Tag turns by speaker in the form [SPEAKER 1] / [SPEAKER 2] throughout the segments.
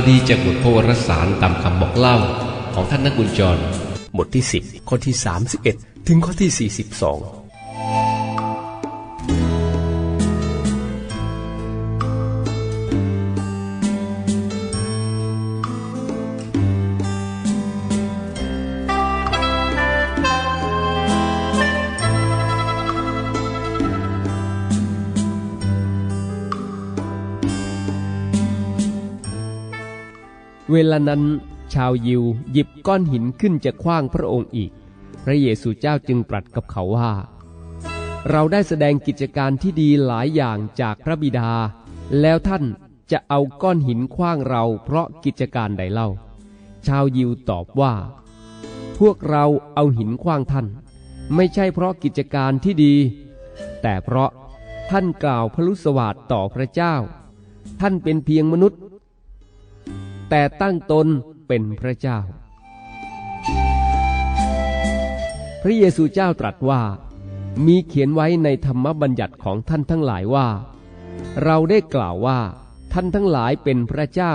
[SPEAKER 1] ข่าวดีจากบทพระวรสารตามคำบอกเล่าของท่านนักบุญจร
[SPEAKER 2] บทที่ 10 ข้อที่ 31 ถึงข้อที่ 42
[SPEAKER 3] เวลานั้นชาวยิวหยิบก้อนหินขึ้นจะคว้างพระองค์อีก พระเยซูเจ้าจึงตรัสกับเขาว่า เราได้แสดงกิจการที่ดีหลายอย่างจากพระบิดา แล้วท่านจะเอาก้อนหินคว้างเราเพราะกิจการใดเล่า ชาวยิวตอบว่า พวกเราเอาหินคว้างท่าน ไม่ใช่เพราะกิจการที่ดี แต่เพราะท่านกล่าวพระลุสวาสต่อพระเจ้า ท่านเป็นเพียงมนุษย์ แต่ตั้งตนเป็นพระเจ้า พระเยซูเจ้าตรัสว่า มีเขียนไว้ในธรรมบัญญัติของท่านทั้งหลายว่า เราได้กล่าวว่าท่านทั้งหลายเป็นพระเจ้า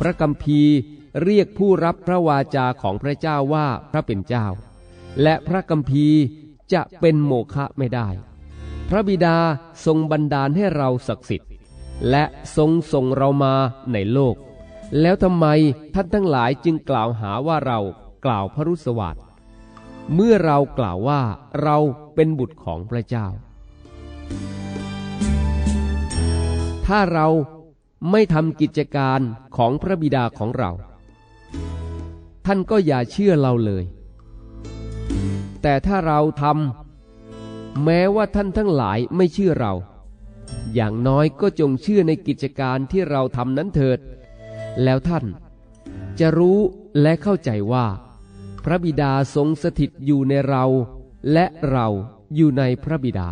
[SPEAKER 3] พระกัมภีร์เรียกผู้รับพระวาจาของพระเจ้าว่าพระเป็นเจ้า และพระกัมภีร์จะเป็นโมฆะไม่ได้ พระบิดาทรงบันดาลให้เราศักดิ์สิทธิ์และทรงส่งเรามาในโลก แล้วทำไมท่านทั้งหลายจึงกล่าวหาว่าเรากล่าวพระรุสวาสดเมื่อเรากล่าวว่าเราเป็นบุตรของพระเจ้า ถ้าเราไม่ทำกิจการของพระบิดาของเรา ท่านก็อย่าเชื่อเราเลย แต่ถ้าเราทำแม้ว่าท่านทั้งหลายไม่เชื่อเรา อย่างน้อยก็จงเชื่อในกิจการที่เราทำนั้นเถิด แล้วท่านจะรู้และเข้าใจว่า พระบิดาทรงสถิตอยู่ในเรา และเราอยู่ในพระบิดา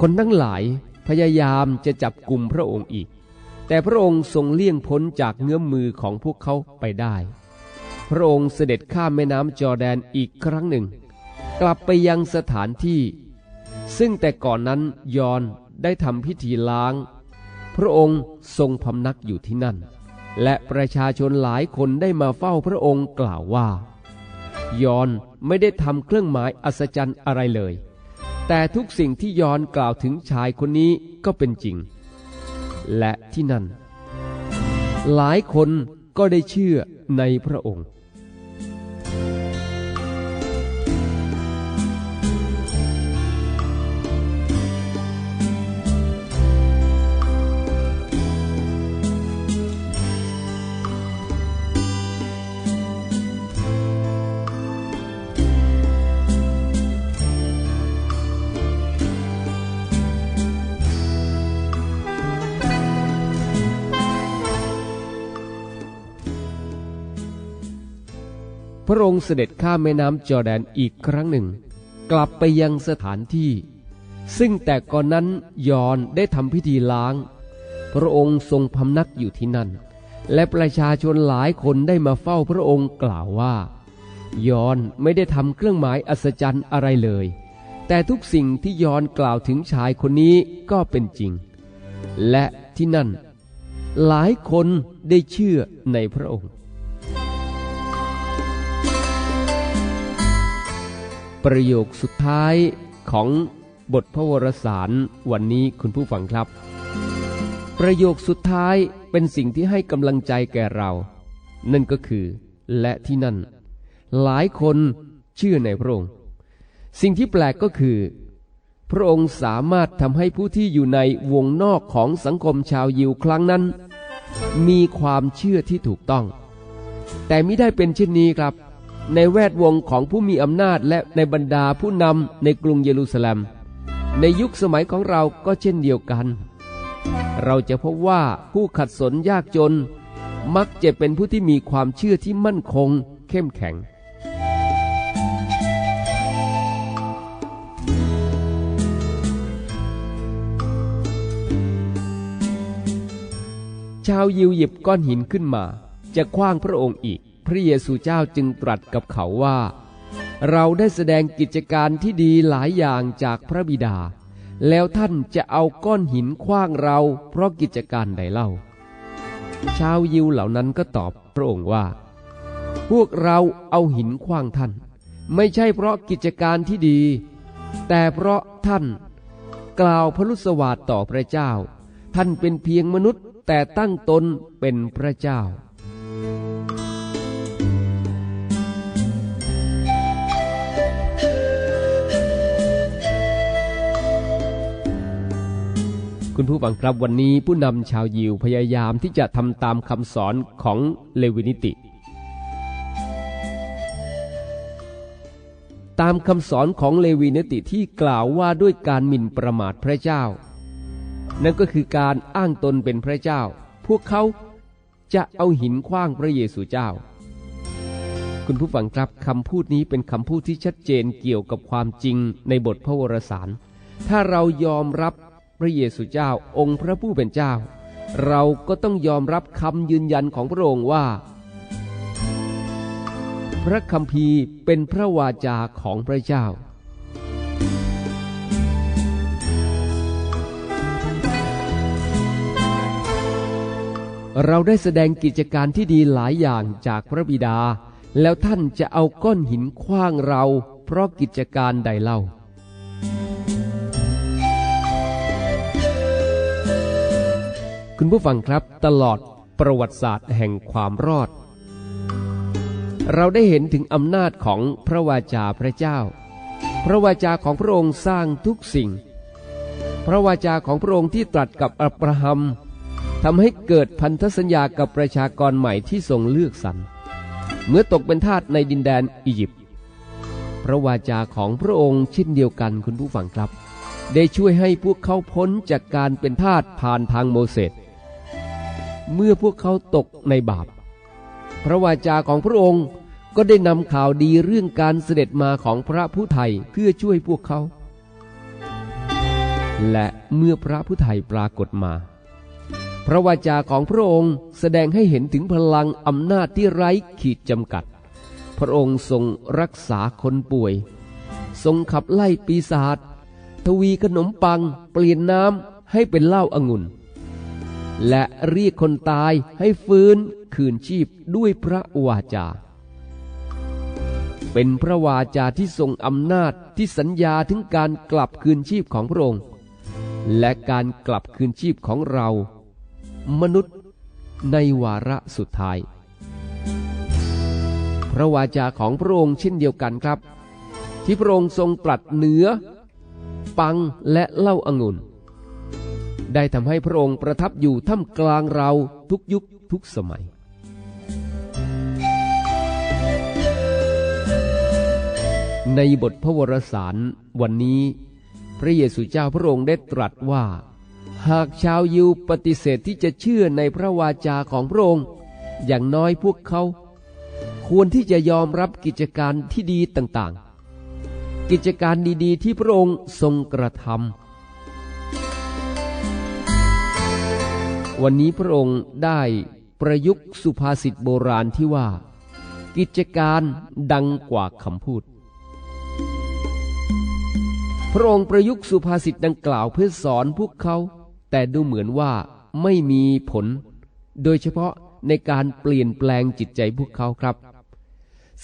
[SPEAKER 3] คนทั้งหลายพยายามจะจับกลุ่มพระองค์อีก แต่พระองค์ทรงเลี่ยงพ้นจากเงื้อมมือของพวกเขาไปได้ พระองค์เสด็จข้ามแม่น้ำจอร์แดนอีกครั้งหนึ่ง กลับไปยังสถานที่ ซึ่งแต่ก่อนนั้นยอนได้ทำพิธีล้าง พระองค์ทรงพำนักอยู่ที่นั่น และประชาชนหลายคนได้มาเฝ้าพระองค์กล่าวว่า ยอนไม่ได้ทำเครื่องหมายอัศจรรย์อะไรเลย แต่ทุกสิ่งที่ยอนกล่าวถึงชายคนนี้ก็เป็นจริง และที่นั่น หลายคนก็ได้เชื่อในพระองค์ พระองค์เสด็จข้ามแม่น้ำจอร์แดนอีกครั้งหนึ่ง กลับไปยังสถานที่ ซึ่งแต่ก่อนนั้นยอนได้ทำพิธีล้าง พระองค์ทรงพำนักอยู่ที่นั่น และประชาชนหลายคนได้มาเฝ้าพระองค์กล่าวว่า ยอนไม่ได้ทำเครื่องหมายอัศจรรย์อะไรเลย แต่ทุกสิ่งที่ยอนกล่าวถึงชายคนนี้ก็เป็นจริง และที่นั่น หลายคนได้เชื่อในพระองค์ ประโยคสุดท้ายของบทพระวรสารวันนี้คุณผู้ฟังครับ ประโยคสุดท้ายเป็นสิ่งที่ให้กำลังใจแก่เรา นั่นก็คือ และที่นั่น หลายคนเชื่อในพระองค์ สิ่งที่แปลกก็คือ พระองค์สามารถทำให้ผู้ที่อยู่ในวงนอกของสังคมชาวยิวครั้งนั้น มีความเชื่อที่ถูกต้อง แต่ไม่ได้เป็นเช่นนี้ครับ ในแวดวงของผู้มีอำนาจและในบรรดาผู้นำในกรุงเยรูซาเล็ม ในยุคสมัยของเราก็เช่นเดียวกัน เราจะพบว่าผู้ขัดสนยากจน มักจะเป็นผู้ที่มีความเชื่อที่มั่นคง เข้มแข็ง ชาวยิวหยิบก้อนหินขึ้นมา จะคว้างพระองค์อีก ระเยซูเจ้าจึงตรัสกับเขาว่า เราได้แสดงกิจการที่ดีหลายอย่างจากพระบิดา แล้วท่านจะเอาก้อนหินคว้างเราเพราะกิจการใดเล่า ชาวยิวเหล่านั้นก็ตอบพระองค์ว่า พวกเราเอาหินคว้างท่าน ไม่ใช่เพราะกิจการที่ดี แต่เพราะท่านกล่าวพรุสวาทต่อพระเจ้า ท่านเป็นเพียงมนุษย์แต่ตั้งตนเป็นพระเจ้า คุณผู้ฟังครับวันนี้ผู้นำชาวยิวพยายามที่จะทำตามคำสอนของเลวินิติ ตามคำสอนของเลวีนิติที่กล่าวว่าด้วยการหมิ่นประมาทพระเจ้า นั่นก็คือการอ้างตนเป็นพระเจ้า พวกเขาจะเอาหินคว้างพระเยซูเจ้า คุณผู้ฟังครับคำพูดนี้เป็นคำพูดที่ชัดเจนเกี่ยวกับความจริงในบทพระวรสาร ถ้าเรายอมรับ พระเยซูเจ้าองค์พระผู้เป็นเจ้า เราก็ต้องยอมรับคำยืนยันของพระองค์ว่า พระคัมภีร์เป็นพระวาจาของพระเจ้า เราได้แสดงกิจการที่ดีหลายอย่างจากพระบิดา แล้วท่านจะเอาก้อนหินคว้างเรา เพราะกิจการใดเล่า คุณผู้ฟังครับตลอดประวัติศาสตร์แห่งความรอด เราได้เห็นถึงอำนาจของพระวาจาพระเจ้า พระวาจาของพระองค์สร้างทุกสิ่ง พระวาจาของพระองค์ที่ตรัสกับอับราฮัมทำให้เกิดพันธสัญญากับประชากรใหม่ที่ทรงเลือกสรรเมื่อตกเป็นทาสในดินแดนอียิปต์พระวาจาของพระองค์เช่นเดียวกันคุณผู้ฟังครับ ได้ช่วยให้พวกเขาพ้นจากการเป็นทาสผ่านทางโมเสส เมื่อพวกเขาตกในบาป พระวาจาของพระองค์ก็ได้นำข่าวดีเรื่องการเสด็จมาของพระผู้ไทยเพื่อช่วยพวกเขา และเมื่อพระผู้ไทยปรากฏมา พระวาจาของพระองค์แสดงให้เห็นถึงพลังอำนาจที่ไร้ขีดจำกัด พระองค์ทรงรักษาคนป่วย ทรงขับไล่ปีศาจทวีขนมปัง เปลี่ยนน้ำให้เป็นเหล้าอางุ่น และเรียกคนตายให้ฟื้นคืนชีพด้วยพระวาจา เป็นพระวาจาที่ทรงอำนาจที่สัญญาถึงการกลับคืนชีพของพระองค์ และการกลับคืนชีพของเรา มนุษย์ในวาระสุดท้าย พระวาจาของพระองค์เช่นเดียวกันครับ ที่พระองค์ทรงปลัดเหนือ ปังและเล้าอางุ่น ได้ทำให้พระองค์ประทับอยู่ท่ามกลางเราทุกยุคทุกสมัย ในบทพระวรสารวันนี้ พระเยซูเจ้าพระองค์ได้ตรัสว่า หากชาวยิวปฏิเสธที่จะเชื่อในพระวาจาของพระองค์ อย่างน้อยพวกเขา ควรที่จะยอมรับกิจการที่ดีต่างๆ กิจการดีๆ ที่พระองค์ทรงกระทำ วันนี้พระองค์ได้ประยุกต์สุภาษิตโบราณที่ว่า กิจการดังกว่าคำพูด พระองค์ประยุกต์สุภาษิตดังกล่าวเพื่อสอนพวกเขา แต่ดูเหมือนว่าไม่มีผล โดยเฉพาะในการเปลี่ยนแปลงจิตใจพวกเขาครับ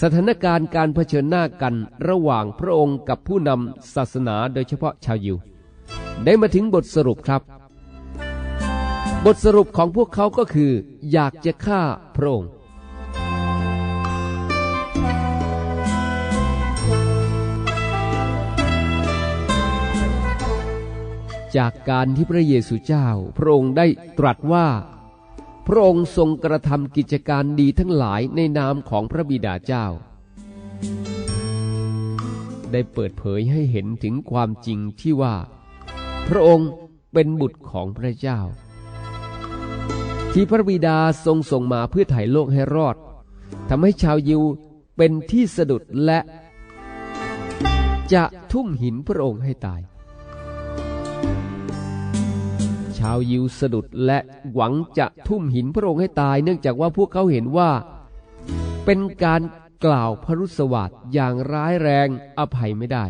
[SPEAKER 3] สถานการณ์การเผชิญหน้ากันระหว่างพระองค์กับผู้นำศาสนาโดยเฉพาะชาวยิว ได้มาถึงบทสรุปครับ บทสรุปของพวกเขาก็คือ อยากจะฆ่าพระองค์จากการที่พระเยซูเจ้า พระองค์ได้ตรัสว่า พระองค์ทรงกระทำกิจการดีทั้งหลายในนามของพระบิดาเจ้า ได้เปิดเผยให้เห็นถึงความจริงที่ว่า พระองค์เป็นบุตรของพระเจ้า ที่พระบิดาทรงส่งมาเพื่อไถ่โลกให้รอดทำให้ชาวยิวเป็นที่สะดุดและ จะทุ่มหินพระองค์ให้ตาย ชาวยิวสะดุดและหวังจะทุ่มหินพระองค์ให้ตาย เนื่องจากว่าพวกเขาเห็นว่า เป็นการกล่าวพรุสวัสดอย่างร้ายแรงอภัยไม่ได้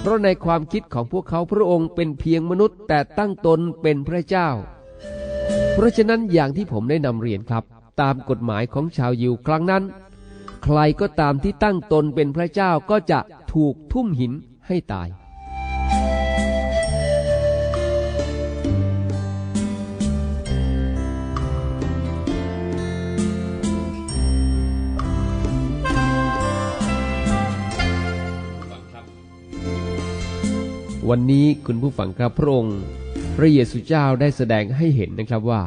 [SPEAKER 3] เพราะในความคิดของพวกเขาพระองค์เป็นเพียงมนุษย์แต่ตั้งตนเป็นพระเจ้า เพราะฉะนั้นอย่างที่ผมได้นำเรียนครับ ตามกฎหมายของชาวยิวครั้งนั้น ใครก็ตามที่ตั้งตนเป็นพระเจ้าก็จะถูกทุ่มหินให้ตาย วันนี้คุณผู้ฟังครับพระองค์ พระเยซูเจ้าได้แสดงให้เห็นนะครับว่า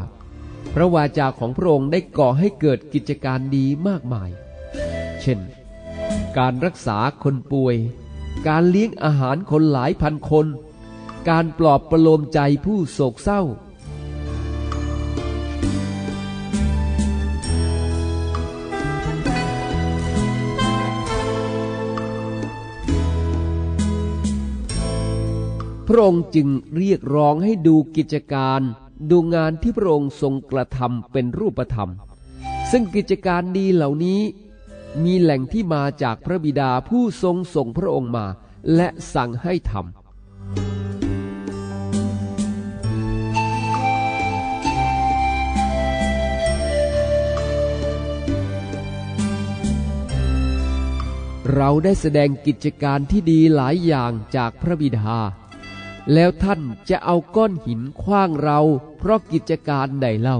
[SPEAKER 3] พระวาจาของพระองค์ได้ก่อให้เกิดกิจการดีมากมาย เช่น การรักษาคนป่วย การเลี้ยงอาหารคนหลายพันคน การปลอบประโลมใจผู้โศกเศร้า พระองค์จึงเรียกร้องให้ดูกิจการ ดูงานที่พระองค์ทรงกระทำเป็นรูปธรรม ซึ่งกิจการดีเหล่านี้ มีแหล่งที่มาจากพระบิดาผู้ทรงส่งพระองค์มา และสั่งให้ทำเราได้แสดงกิจการที่ดีหลายอย่างจากพระบิดา แล้วท่านจะเอาก้อนหินคว้างเรา เพราะกิจการใดเล่า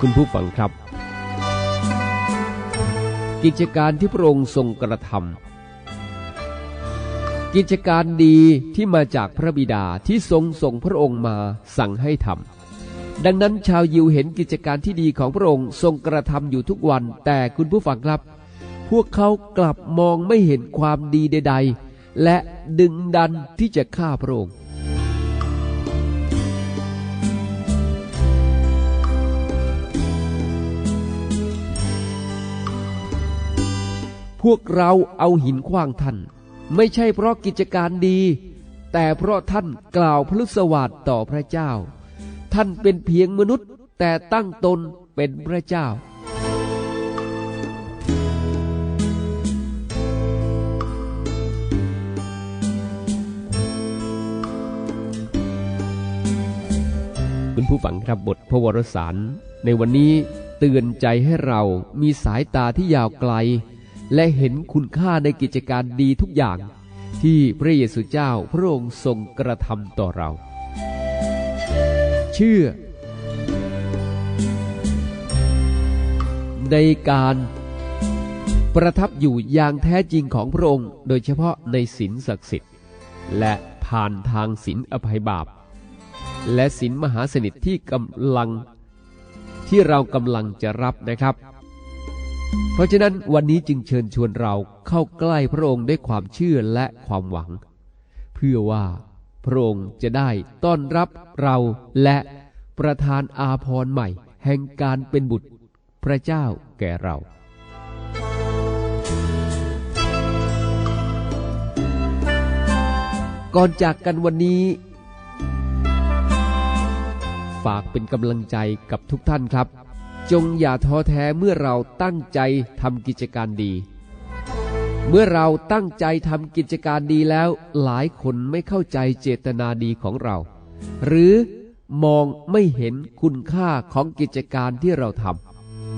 [SPEAKER 3] คุณผู้ฟังครับ กิจการที่พระองค์ทรงกระทำกิจการดีที่มาจากพระบิดาที่ทรงส่งพระองค์มาสั่งให้ทำ ดังนั้นชาวยิวเห็นกิจการที่ดีของพระองค์ทรงกระทำอยู่ทุกวัน แต่คุณผู้ฟังครับ พวกเขากลับมองไม่เห็นความดีใด ๆ และดึงดันที่จะฆ่าพระองค์ พวกเราเอาหินขว้างท่าน ไม่ใช่เพราะกิจการดี แต่เพราะท่านกล่าวพลุสวาสดต่อพระเจ้า ท่านเป็นเพียงมนุษย์ แต่ตั้งตนเป็นพระเจ้า คุณผู้ฟังครับบทพระวรสารในวันนี้เตือนใจให้เรามีสายตาที่ยาวไกล และเห็นคุณค่าในกิจการดีทุกอย่าง ที่พระเยซูเจ้าพระองค์ทรงกระทำต่อเรา ชื่อ ในการประทับอยู่อย่างแท้จริงของพระองค์ โดยเฉพาะในศีลศักดิ์สิทธิ์ และผ่านทางศีลอภัยบาป และศีลมหาสนิทที่กำลังที่เรากำลังจะรับนะครับ เพราะฉะนั้นวันนี้จึงเชิญชวนเราเข้าใกล้พระองค์ด้วยความเชื่อและความหวัง เพื่อว่า พระองค์จะได้ต้อนรับเราและประทานอาพรใหม่ แห่งการเป็นบุตรพระเจ้าแก่เราก่อนจากกันวันนี้ ฝากเป็นกำลังใจกับทุกท่านครับ จงอย่าท้อแท้เมื่อเราตั้งใจทำกิจการดี เมื่อเราตั้งใจทำกิจการดีแล้ว หลายคนไม่เข้าใจเจตนาดีของเรา หรือมองไม่เห็นคุณค่าของกิจการที่เราท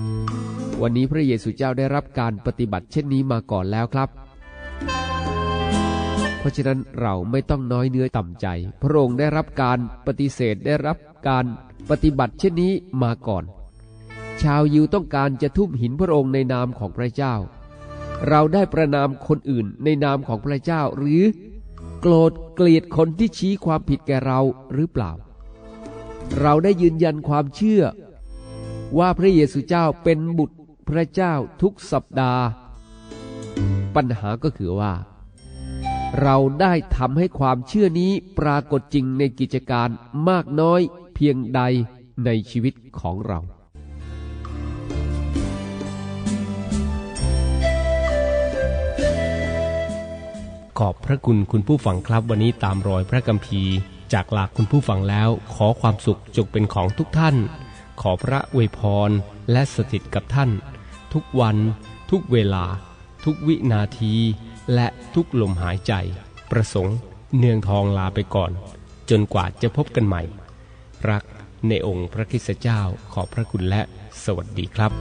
[SPEAKER 3] ำวันนี้พระเยซูเจ้าได้รับการปฏิบัติเช่นนี้มาก่อนแล้วครับ เพราะฉะนั้นเราไม่ต้องน้อยเนื้อต่ำใจ พระองค์ได้รับการปฏิเสธได้รับการปฏิบัติเช่นนี้มาก่อน ชาวยิวต้องการจะทุ่มหินพระองค์ในนามของพระเจ้า เราได้ประนามคนอื่นในนามของพระเจ้าหรือ โกรธเกลียดคนที่ชี้ความผิดแก่เราหรือเปล่า เราได้ยืนยันความเชื่อ ว่าพระเยซูเจ้าเป็นบุตรพระเจ้าทุกสัปดาห์ ปัญหาก็คือว่า เราได้ทำให้ความเชื่อนี้ปรากฏจริงในกิจการมากน้อยเพียงใดในชีวิตของเรา ข
[SPEAKER 2] อบพระคุณคุณผู้ฟังครับวันนี้ตามรอยพระกัมภีร์จากหลักคุณผู้ฟังแล้ว ขอความสุขจงเป็นของทุกท่าน ขอพระอวยพรและสถิตกับท่าน ทุกวัน ทุกเวลา ทุกวินาที และทุกลมหายใจ ประสงค์ เนืองทองลาไปก่อน จนกว่าจะพบกันใหม่ รักในองค์พระคิสเจ้าขอบพระคุณและสวัสดีครับ